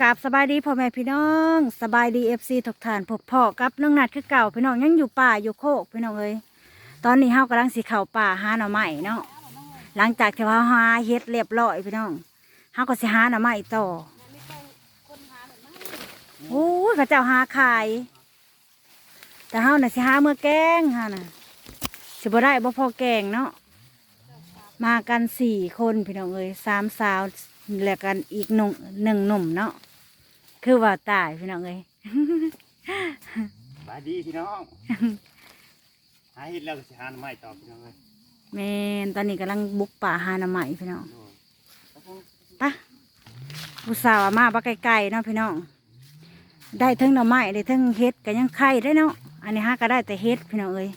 กราบสบายดีพ่อแม่พี่น้องสบายดีเอฟซีทุกท่านพบพ่อกับน้องนัดคือเก่าพี่น้องยังอยู่ป่าอยู่โคกพี่น้องเอ้ยตอนนี้เฮากำลังสิเข้าป่าหาหน่อไม้เนาะหลังจากที่ว่าหาเฮ็ดเรียบร้อยพี่น้องเฮาก็สิหาหน่อไม้ต่อโอ้ยเขาเจ้าหาขายแต่เฮาน่ะสิหาเมื่อแกงฮะน่ะสิบ่ได้บ่พอแกงเนาะมากันสี่คนพี่น้องเอ้ยสามสาว แล้วกันอีกหนุ่มหนึ่งหนุ่มเนาะคือว่าตายพี่น้องเอ้ยบายดีพี่น้องหาเห็ดแล้วก็สิหาหน่อไม้ต่อพี่น้องเลยแม่นตอนนี้กำลังบุกป่าหาหน่อไม้พี่น้องโอ้ยไปะผู้สาวอะมาปะไกลๆเนาะพี่น้องได้ทั้งหน่อไม้ได้ทั้งเฮ็ดก็ยังไข่ได้เนาะอันนี้ฮะก็ได้แต่เฮ็ดพี่น้องเอ้ย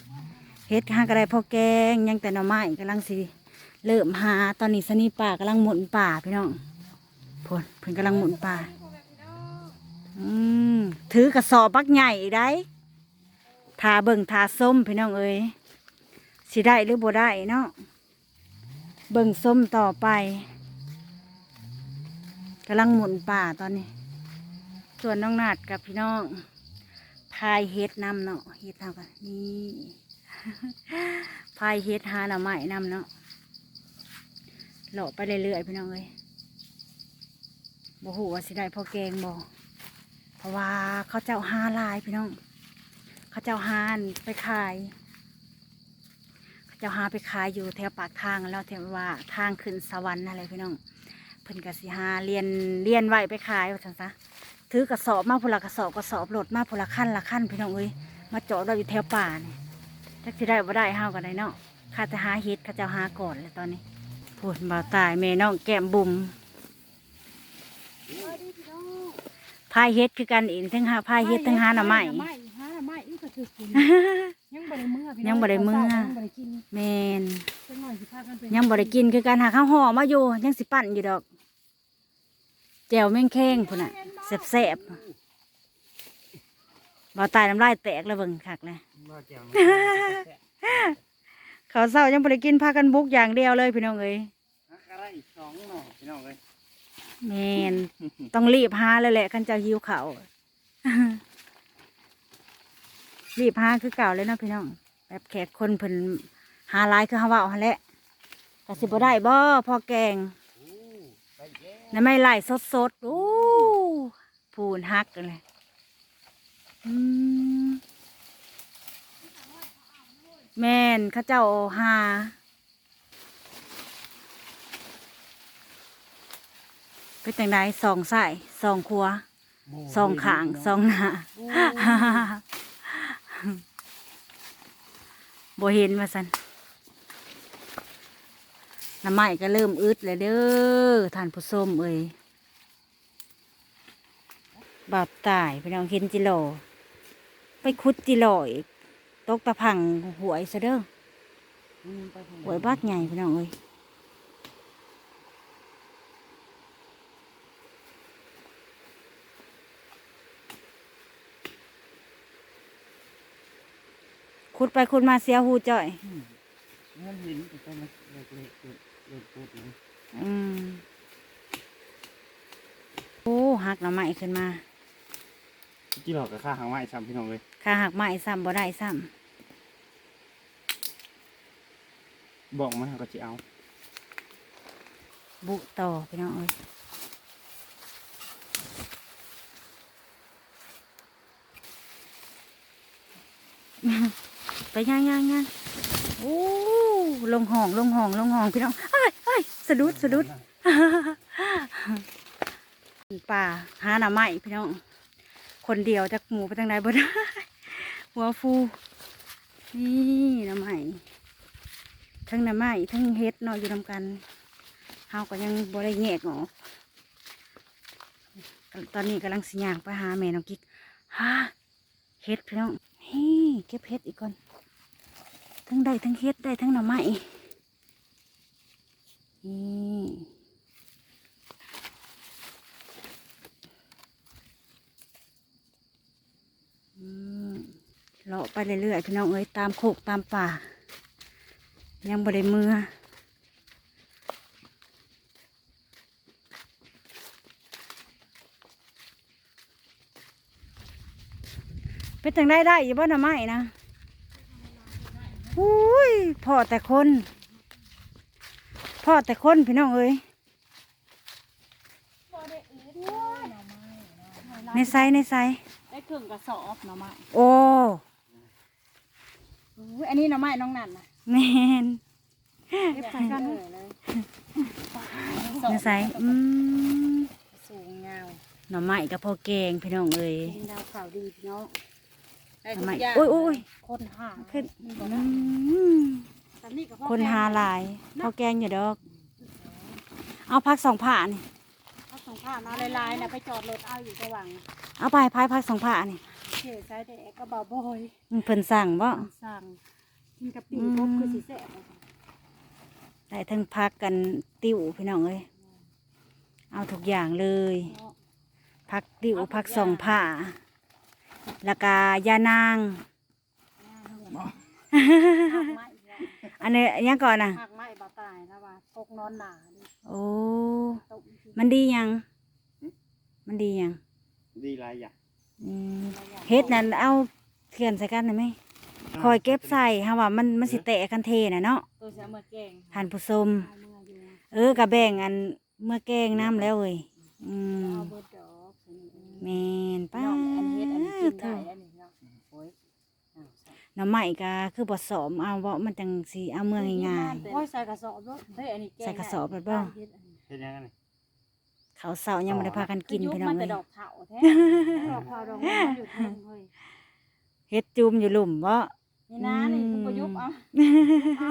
เฮ็ดฮะก็ได้พอแกงยังแต่หน่อไม้กำลังสิ เริ่มหาตอนนี้สนีป่ากำลังหมุนป่าพี่น้องพนเพิ่นกำลังหมุนป่า อืมถือกระสอบบักใหญ่อีกได้ทาเบิ่งทาส้มพี่น้องเอ้ยสิได้หรือบ่ได้เนาะเบิ่งส้มต่อไปกำลังหมุนป่าตอนนี้ ส่วนน้องนาดกับพี่น้องพายเฮ็ดนำเนาะเฮ็ดเท่ากันนี่พายเฮ็ดหาหน่อไม้นำเนาะ เลาะไปเรื่อยๆพี่น้องเอ้ยบ่ฮู้ว่าสิได้พอแกงบ่เพราะว่าเขาเจ้าหาลายพี่น้อง เขาเจ้าหานไปขาย เขาเจ้าหาไปขายอยู่แถวปากทางแล้วแถวว่าทางขึ้นสวรรค์อะไรพี่น้องเพิ่นกสิหาเรียนเรียนไว้ไปขายว่าซั่นซะถือกระสอบมาพนละกระสอบกระสอบโหลดมาพนละขั้นละขั้นพี่น้องเอ้ยมาจอดเราอยู่แถวป่านี่จักสิได้บ่ได้เฮากันได้เนาะข้าจะหาเฮ็ดข้าจะหาก่อนเลยตอนนี้ พูดบ่าวตายแม่น้องแก้มบุ๋มพายเฮ็ดคือกันอีกทั้งหาพายเฮ็ดทั้งหาหน่อไม้ หาหน่อไม้อีกก็คือกิน ยังบ่ได้มื้อพี่น้อยังบ่ได้มื้อ ยังบ่ได้กินแม่นจังหน่อยสิพากันไปยังบ่ได้กินคือการหาข้าวห่อมาอยู่ยังสิปั่นอยู่ดอกแจวแม่งแข้งพุ่นน่ะแซ่บๆบ่าวตายน้ำลายแตกแล้วเบิ่งคักเลยว่าแก้วเขาวเศร้ายังบ่ได้กินพากันบุกอย่างเดียวเลยพี่น้องเอ้ยหาก อะไรอีกสองหน่อพี่น้องเลยแมนต้องรีบหาเลยแหละคันเจ้าหิวเขาวรีบหาคือเก่าเลยเนาะพี่น้อง แบบแขกคนเพิ่นหาหลายคือหาเว่าหั่นแหละกสิบ่ได้บ่พอแกงโอ้ไปแย่น้ำไม่ไหลสดสดๆโอ้พูนฮักกันเลยอืมแม่นเข้าเจ้าหา เป็นจังไดสองสายสองครัวสองขางสองหน้าบ่เห็นมาสันน้ำไม้ก็เริ่มอึดเลยเด้อท่านผู้ชมเอ้ยบาปตายพี่น้องเห็นจิโลไปคุดจิโลอีกตกตะพังหวยซะเด้อหวยบักใหญ่พี่น้องเอ้ย คุดไปคุดมาเสียหูจ่อยเงินหินแต่ก็มันเล็กๆเล็กเล็กๆเลยอืมโอ้หักหน่อไม้ขึ้นมากี่หลอกกับข้าหางไม้ซ้ำพี่น้องเลยข้าหักไม้ซ้ำบ่ได้ซ้บอกมาก็จะเอาำบุต่อพี่น้องเอ้ย ไปย่างย่างย่างโอ้ลงห้องลงห้องลงห้องพี่น้องเอ้ยเอ้ยสะดุดสะดุดป่าหาหน่อไม้พี่น้อง คนเดียวจากหมูไปทางไหนบ่ได้หัวฟูนี่หน่อไม้ทั้งหน่อไม้ทั้งเฮ็ดเนาะอยู่นำกันเฮาก็ยังบ่ได้แยกออกตอนนี้กำลังสิย่างไปหาแม่น้องกิ๊กฮะเฮ็ดพี่น้องเฮ้เก็บเฮ็ดอีกก่อน ทั้งได้ทั้งเฮ็ดได้ทั้งหน่อไม่เลาะไปเรื่อยๆพี่น้องเอ้ยตามโคกตามป่า ยังบริเมือเป็นจังได้ได้อยู่บ้านหน่อไม้นะ อุ้ยพอแต่คนพอแต่คนพี่น้องเอ้ยในไซในไซได้เครื่องกระสอบหน่อไม้โอ้อุ้ยอันนี้หน่อไม้น้องนั่นน่ะแมนเก็บใส่กันเลยเลยในไซอืมสูงยาวหน่อไม้กับพ่อแกงพี่น้องเอ้ยกินดาวขาวดีพี่น้อง ได้หน่ทุอกไม้อย่างอุ้ยอุ้ยคนหาขึ้นมันบอกอืว่ามตอนนี้กับพ่อคนแกงหาหลายพ่อแกงอยู่ดอก เอาพักสองผ่านี่เอาสองผ้ามาลายๆนะไปจอดรถเอาอยู่ระหว่างเอาไปพายพักสองผ่านี่เฉยใช้แต่กระเบาบอยมันเพิ่นสั่งบ่มันสั่งกินกับปิ่งพบคือสีแสบเลยค่ะได้ทั้งพักกันติ้วพี่น้องเอ้ยเอาทุกอย่างเลย เนาะ พักติ้วพักสองผ้า แล้วก็ยานางหักไม้อีกแล้วอันนี้ยังก่อนนะหักไม้บาตายแล้วว่าพกนอนหนาดิโอ้ ตกที่มันดียัง มันดียังดีหลายอย่างอืมเฮ็ดนั่นเอาเขียนใส่กันได้ไหมคอยเก็บใส่ฮะว่ามันมันสิแตกกันเทน่ะเนาะตัวเสียเมื่อแกงทานผู้ชมเอาเมื่ออยู่เออกระแบ่งอันเมื่อแกงน้ำแล้วเว้ยอืมเอาเบิดดอกแมนป้า น้องอันเฮ็ดอันนี้ กินเถได้อะอันนี้เนาะโอ้ยอ้าวใส่หน้ำใหม่ก็คือบ่สอมเอาบ่มันจังสิเอาเมืองง่ายโอ้ยใส่กระสอบด้วยเฮ้ยอันนี้แกงใส่กระสอบแบบบ่เฮ็ดอันนี้เห็นยังไงนี่ๆเขาเสายังไม่ได้พากันกินคือยุบพี่น้อมังนเลแต่ยดอกเผาแท้ดอกเผาดอกไม้มันอยู่เทิงเฮ้ยเฮ็ดจุ่มอยู่หลุมบ่นี่นะนี่คือประยุกต์เอาเอา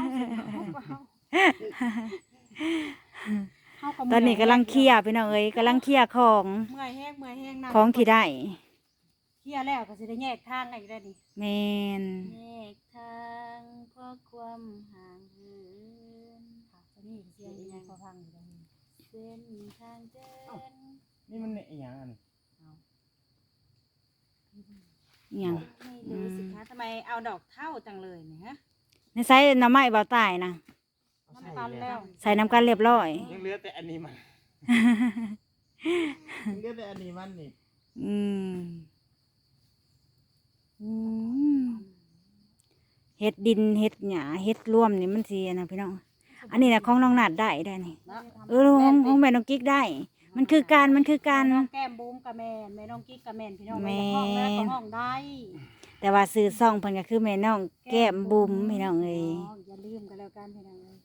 เอาตอนนี้กำลังเคลียร์พี่น้องเอ้ยกำลังเคลียร์ของเมื่อยแห้งเมื่อยแห้งนะของที่ได้ เคลียร์แล้วก็สิได้แยกทางกันอีกแล้วนี่แมนแยกทางเพราะความห่างเหินค่ะตอนนี้เสียงยังไงก็ฟังอยู่ตรงนี้เส้นทางเดินนี่มันเนี่ยอหย่างอันนี้อิหยังไม่รู้สิคะทำไมเอาดอกเท่าจังเลยเนี่ยฮะ ในไซส์น้ำไม้เบาตายนะน้ำตาลแล้วใส่น้ำกันเรียบร้อย ยังเหลือแต่อันนี้มันยังเหลือแต่อันนี้มันนี่อืมอืม เฮ็ดดินเฮ็ดหญ้าเฮ็ดร่วมนี่มันสิอันนะพี่น้อง อันนี้นะของน้องนาดได้ได้นี่เนาะเออของของแม่น้องกิ๊กได้ มันคือการมันคือการแม่น้องแก้มบูมกับแม่นแม่น้องกิ๊กกับแม่นพี่น้องแม่ห้องแล้วก็ห้องได้ แต่ว่าซื้อซ่องเพิ่นก็คือแม่น้องแก้มบุ๋มพี่น้องเอ้ยอย่าลืมกันแล้วกันพี่น้องเอ้ย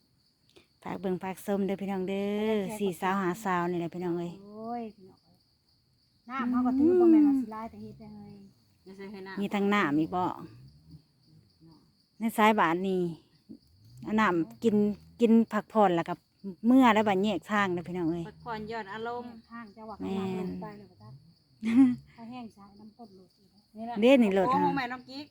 ฝากเบิ่งฝากส้มเด้อพี่น้องเด้อสี่สาวหาสาวนี่แหละพี่น้องเอ้ยโอ้ยพี่น้องเอ้ยน้ำเขาก็ถือบ่แม่นว่าสิลายแต่เฮ็ดได้เลยอย่า ใส่ให้น้ำมีทั้งน้ำอีกบ่ในสายบาทนี่เอาน้ำกินกินผักผ่อนแล้วกับเมื่อแล้วบัดแยกทางเด้อพี่น้องเอ้ย พักผ่อนหย่อนอารมณ์ทางจังหวัดแม่นไปแล้วจ้ะถ้าแห้งสายน้ำก้นหลุดนี่แหละเด้นี่โหลดโอ้ทางแม่น้องกิ๊ก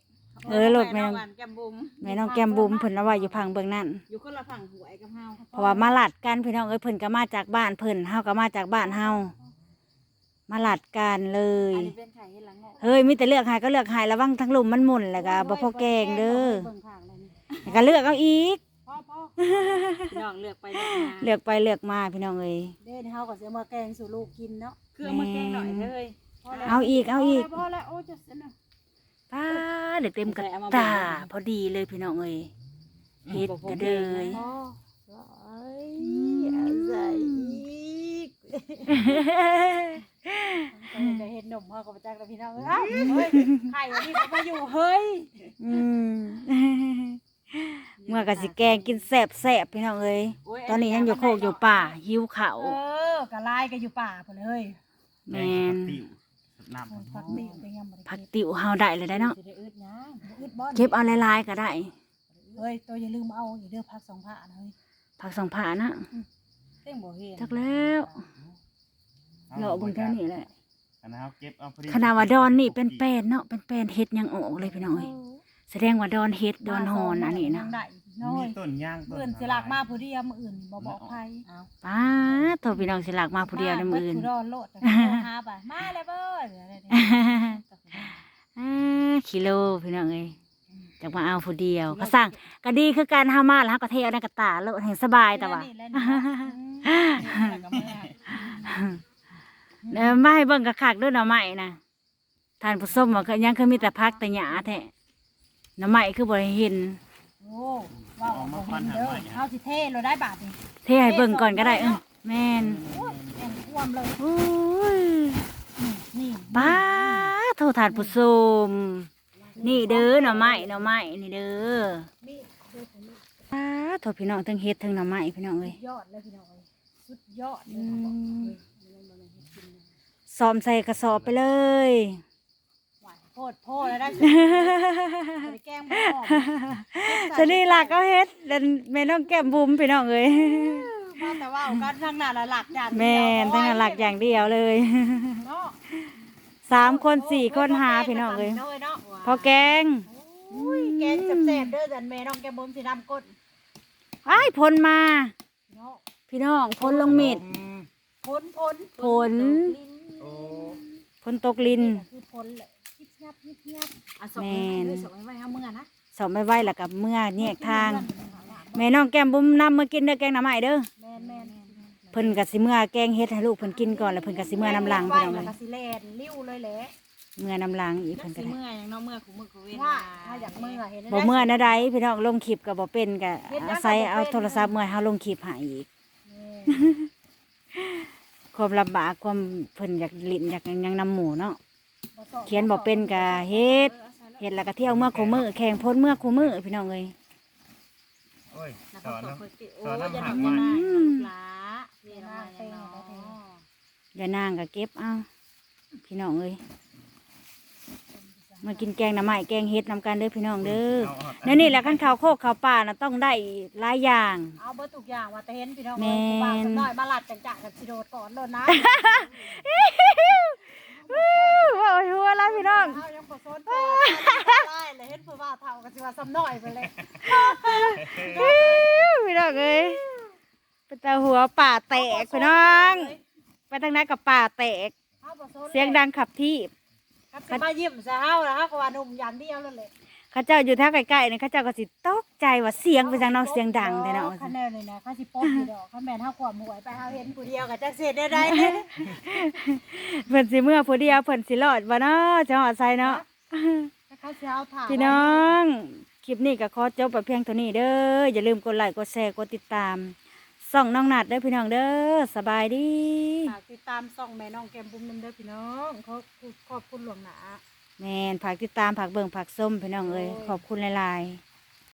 เออโหลดแม่น้อง หวานแก้มบุ๋มแม่น้องแก้มบุ๋มเพิ่นเอาไว้อยู่พังเบิ่งนั่นอยู่คนละฝั่งหวยกับเฮาเพราะว่ามาลัดกันพี่น้องเอ้ยเพิ่นก็มาจากบ้านเพิ่นเฮาก็มาจากบ้านเฮา มาลัดกันเลยอันนี้เป็นไข่เฮ็ดหลังเงาะเฮ้ยมีแต่เลือกใหายก็เลือกใหายระวังทั้งหลุมมันหมุนแล้วก็บ่พอแกงเด้อเบิ่งข้างเลยนี่แล้วก็เลือกเอาอีก พ่อพ่อพี่น้องเลือกไปเลือกมาเลือกไปเลือกมาพี่น้องเอ้ย เด้เฮาก็สิเอามาแกงสู่ลูกกินเนาะคือเอามาแกงหน่อยเลยพแล้วเอาอีกเอาอีก พอแล้วโอ้จะเสนอป้าเดี๋ยวเต็มกระเอามาตาแบ่งพอดีเลยพี่น้องเอ้ยเฮ็ดกระเดยพ่อเอ้ยเอาใส่อีก จะเห็นนมพ่อก็มาจักแล้วพี่น้องเอ้ยอ้าวเฮ้ยไข่อันนี้เขามาอยู่เฮ้ยอืมเมื่อก็สิแกงกินแซ่บแซบๆพี่น้องเอ้ยโยตอนนี้ยังอยู่โคกอยู่ป่าหิวเขาวเออกะลายก็อยู่ป่าพุ่นเลยแมนติ้วน้ำมันผักติวเป็นยังบ่ได้ผักติ๋วเฮาได้เลยได้เนาะสิได้อึดหยังอึดบ่เก็บเอาหลายๆก็ได้เฮ้ยตัวอย่าลืมเอาอย่าเด้อผักสองผ้านะเฮ้ยผักสองผ่านะเต้งบ่เห็นจักแล้ว เลาะเบนแค่นี้แหละอันนั้นเอาเก็บเอาพอดีขนาดว่าดอนนี่เป็นแป้นเนาะเป็นแป้นเฮ็ดยังออกเลยพี่น้องเอ้ยแสดงว่าดอนเฮ็ดดอนฮอนอันนี้นะยังได้น้อมียต้นย่างต้นเพื่อนสิลากมาผู้เดียวมื้ออื่นบ่บอกใครเอาป้าโตัวพี่น้องสิหลักมาผู้เดียวในมืออื่นมาเบิดผู้ดอนโลดแต่หาไปมาแล้วเบ้อเดี๋ยวได้อ่ากิโลพี่น้องเอ้ยจะมาเอาผู้เดียวก็สั่งก็ดีคือการห้ามาแล้วเราก็เทเอาในกระตาแล้วเห็นสบายแต่ว่า มนี่แหละก็มาเออไม่ให้เบิ่งกระคักด้วยหน่อไม้นะทานผู้ส้มว่าก็ยังคือมีแต่พักแต่หญ้าแท้หน้ำไม้คือบ่ได้เห็นโอ้ว้าวบ่เห็นเด้อเฮาสิเทเราได้บาทนี่เทให้เบิ่งก่อนก็ได้เออแม่นโอ้ยแอนท่วมเลยโอ้ยนี่ป้าโทษทานผู้ชมนี่เด้อหน่อไม้หน่อไม้นี่เด้อนี่ดูของนี่ป้าโทษพี่น้องทั้งเฮ็ดทั้งหน่อไม้พี่น้องเอ้ยยอดเลยพี่น้องเอ้ยสุดยอดเลอืยม ซ้อมใส่กระสอบไปเลย หวานโพดโพดแล้วได้สิแกงบ่หอมสนี่ล่ะก็เฮ็ดแล้วแม่น้องแก้มบุ๋มพี่น้องเอ้ยมาแต่ว่าเอากันทางหน้าละหลักอย่างเดียวแม่นทั้งนั้นหลักอย่างเดียวเลยเนาะสามคนสี่คนหาพี่น้องเอ้ยเนาะเนาะพอแกงอุ้ยแกงแซ่บๆเด้อจันแม่น้องแกบ่มสินำก้นอ้ายพลมาเนาะพี่น้องพลลงมิดพ้นพ้นผล โอ้พลตกลินนี่คือพ้นเลยยิบยับยิบยับอะส่งแม่นให้ส่งให้ไว้เอามือนะสอบไม่ไหวแล้วกับเมื่อแยกทาง แม่น้องแก้มบุ๋มนำมากินเด้อแกงหน่อไม้เด้อแม่นแม่นเพิ่นก็สิเมื่อแกงเฮ็ดให้ลูกเพิ่นกินก่อนแล้วเพิ่นก็สิเมื่อน้ำลังไว้พี่น้องแล้เอ้วยก็สิแล่นลิ้วเลยแหละเมื่อน้ำลังอีกจัเพิ่กนก็สิได้เมื่อหยังเนาะเมื่อของมือของเว้นว่าถ้าอยากมือเห็นได้บ่เมื่อนะใดพี่น้องลงคลิปก็บ่เป็นก็อาศัยเอาโทรศัพท์เมื่อให้เฮาลงคลิปให้อีก ความลำบากความเพิ่นอยากลิ้นอยากหยังนำหมู่เนาะเขียนบ่เป็นก็เฮ็ดเฮ็ดแล้วก็เที่ยวเมื่อคู่มือแข่งพ้นเมื่อคู่มือพี่น้องเอ้ยโอ้ยแล้วสก็อนขอนะคอยติโอ้สอนน้ำจะหักทำยังไงไว้ลูกหลาเรียนมาอย่างเนาะอย่านางก็เก็บเอาพี่น้องเอ้ย มากินแกงหน่อไม้แกงเฮ็ดนำกันเด้อพี่น้องเด้อเอาออกนั่นนี่แหละขั้นข้าวโคกข้าวป่าน่ะต้องได้หลายอย่าง เอาเบิดทุกอย่างว่าแต่เห็นพี่น้องแม่เอ้ยนผู้บ่าวสักหน่อยมาหลัดจังๆกับสิโดดก่อนโลดนะว้าวหัวแล้วพี่น้องเอายังบ่สนใจได้เลยเห็นผู้บ่าวเฒ่าก็สิว่าซ้ำน้อยไปเลยพี่น้องเอ้ยเป็นตาหัวป่าแตกพี่น้อง ไปทางนั้นกับป่าแตกเอาบ่สนเสียงดังขับที่ ครับสิมายิ้มซะเฮาล่ะฮะก็ว่าหนุ่มอย่างเดียวนั่นแหละเข้าเจ้าอยู่แถวใกล้ๆนี่เข้าเจ้าก็สิตกใจว่าเสียงไปทางน้องเสียงดังแต่เนาะคะแนนเลยนะเขาสิป๊อกอยู่ดอกเขาแม่นเฮาความหวยไปเฮาเห็นผู้เดียวก็จักเสียได้ได้เนี่ยเพิ่นสิเมื่อผู้เดียวเพิ่นสิรอดบ่เนาะจะหอดใส่เนาะเขาสิเอาถ่าพี่น้องคลิปนี้ก็ขอจบไปเพียงเท่านี้เด้ออย่าลืมกดไลค์กดแชร์กดติดตาม ส่องน้องนัดเด้อพี่น้องเด้อสบายดีฝากติดตามส่องแม่น้องแก้มบุ้มนำเด้อพี่น้องขอบคุณขอบคุณหลวงหนาแมนผักติดตามผักเบิ่งผักส้มพี่น้องเอ้ยโอ้ยขอบคุณหลายๆ